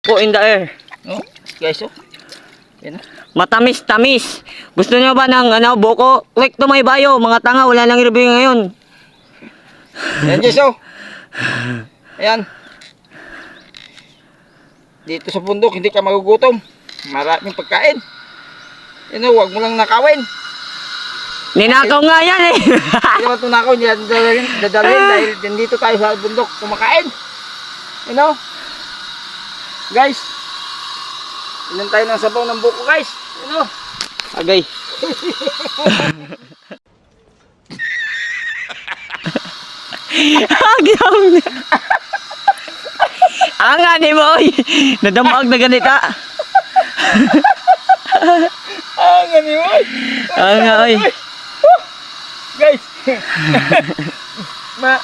Po in the air. Oh, guys, oh. Yan na. Matamis, tamis. Gusto niyo ba ng ano, buko? Click to my bio. Mga tanga, wala nang review ngayon. Yan, guys, oh. Ayan. Dito sa bundok, hindi ka magugutom. Maraming pagkain. Yan, oh, huwag mo lang nakawin. Ninakaw nga yan eh. Hindi naman tunakaw dadalhin, dadalhin dahil dito tayo sa bundok kumakain. You know? Guys, ilan tayo ng sabaw ng buko guys. Know? Agay. Agaw na. Anga ni mo. oy. Nadamag na ganita. Ah, gani mo. Anga oy. Guys. Ma,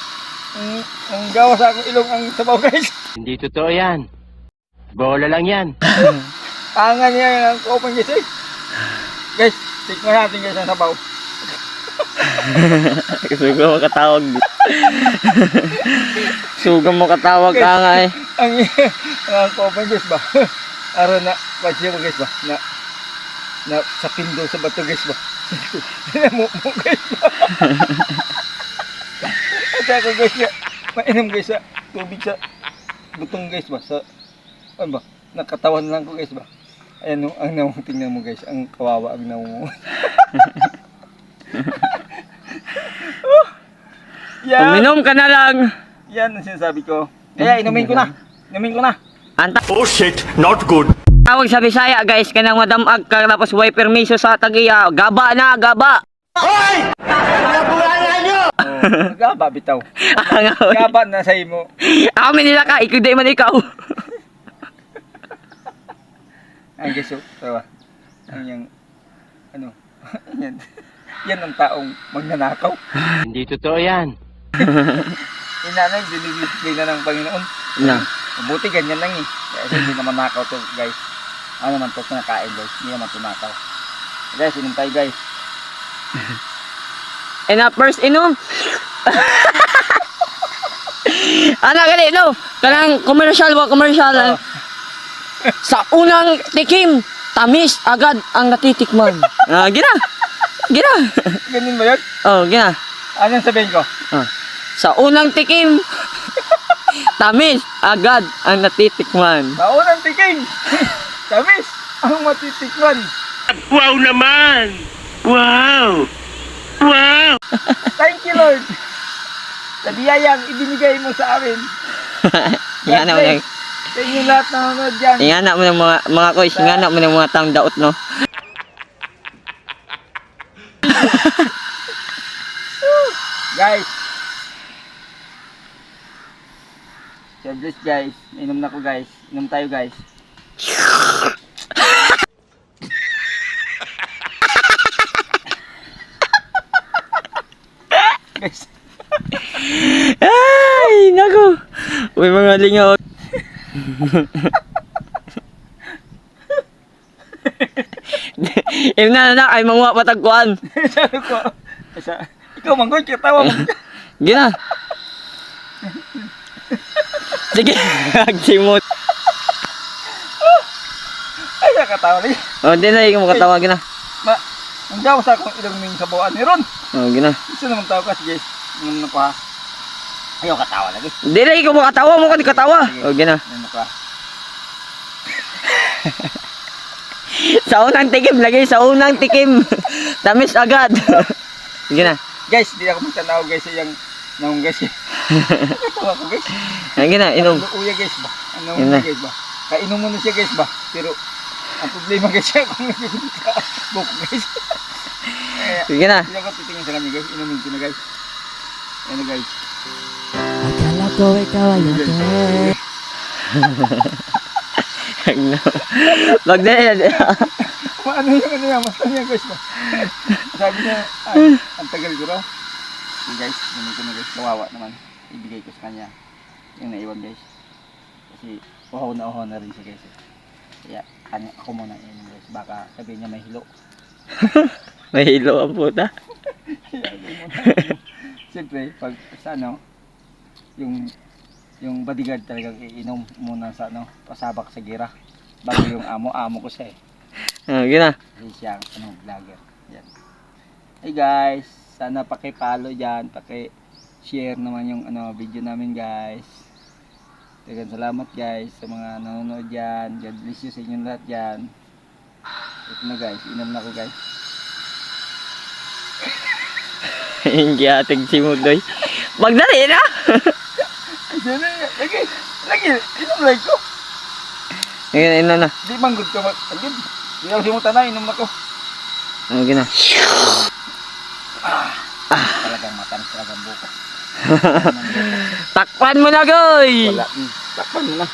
ang, ang gawa sa akong ilong ang sabaw guys. Hindi totoo yan. Bola lang yan. Angan niya ang open guys eh. Guys, tikman natin guys ang sabaw. Suga mo katawag. Suga mo katawag ka nga eh. ang ang open guys ba? Ara na, pasya mo guys ba? Na, na sa pindo sa bato guys ba? Namumo guys ba? At ako guys ya, mainom guys sa tubig sa butong guys ba? Sa, ano ba? Nakatawan lang ko guys ba? Ayan ang namu, tingnan mo guys, ang kawawa ang namu. oh, yan, Uminom ka na lang. yan ang sinasabi ko. Kaya inumin ko na. Inumin ko na. Ang Oh shit, not good. tawag sa Bisaya guys, kanang madamag ka tapos way permiso sa tagiya. Gaba na, gaba. Oh, gaba bitaw. Gaba na sa imo. Amin nila ka, ikaw di man ikaw. Ang geso, tawa. Ang yang ano? yan. Yan ang taong magnanakaw. Hindi totoo yan. Inanay, dinidisplay na ng Panginoon. Na. Mabuti ganyan lang eh. Kasi hindi naman nakaw to, guys. Ano naman to, kinakain guys. Hindi naman to nakaw. Guys, inom tayo guys. And at first inom. Ana gali no. Kanang commercial wa commercial. ah. Sa unang tikim, tamis agad ang natitikman. Ah, gina. Gina. Ganun ba yun? Oh, gina. Anong sabihin ko? Ah. Sa unang tikim, tamis agad ang natitikman. Sa unang tiking, tamis ang matitikman. Wow naman! Wow! Wow! Thank you Lord. Sa biyayang ibinigay mo sa amin. Mo ng Sa inyo lahat na nanonood dyan. ingana mo ng mga mga kois, ingana mo ng mga taong daot no. Guys. Bless guys. Inom na ko guys. Inom tayo guys. guys. Ay, naku. Uy, mga lingaw. Im na na ay mga patagkuan. Sabi ko. Sa, ikaw manggoy, katawa mo. Gina. Sige, agsimot. Ay, nakatawa na yun. Oh, di na ikaw makatawa gina. Ma, ang gawa sa akong ilang ming sabawaan ni Ron. Oh, gina. Isa naman tao kasi guys. Inom na ko ha. Ayaw katawa lagi. Di na ikaw makatawa mo ka di katawa. Oh, gina. Sa unang tikim lagi sa unang tikim. Tamis agad. Gina. Guys, di ako magtanaw guys sa iyang naong guys. Katawa ko guys. Ang gina, inom. Uya guys ba? Ano na. guys ba? Kainom mo na siya guys ba? Pero ang problema guys siya kung nagiging ka book guys. Sige na. hindi ako titingin sa kanya guys. Inumin ko na guys. Ano guys? Ikaw ay okay. Wag na yan. Ano yung ano yan? Mas niya guys? Sabi niya, ay, ang tagal ko raw. So guys, inumin ko na guys. Kawawa naman. Ibigay ko sa kanya. Yung naiwan guys. Kasi uhaw na uhaw na rin siya guys. Kaya kanya, ako muna yun guys. Baka sabihin niya may hilo. May hilo ang puta. Siyempre, pag sa ano, yung yung bodyguard talagang iinom muna sa ano, pasabak sa gira. Bago yung amo, amo ko siya eh. Ah, gina. Kasi siya ang ano, vlogger. Yan. Hey guys, sana paki-follow dyan, paki-share naman yung ano, video namin guys. Dagan salamat guys sa mga nanonood dyan. God bless you sa inyong lahat dyan. Ito na guys, inom na ko guys. Hindi ating si Mudoy. Magdali na! Diyan na, lagi, lagi, inom lang ko. Ayun, ayun na. Di manggod ka mag, agad. Di ako simutan na, inom na ko. Ah, gina. Talagang matamis talagang bukas. Takpan mo na, goy! Wala, hmm, takpan mo na.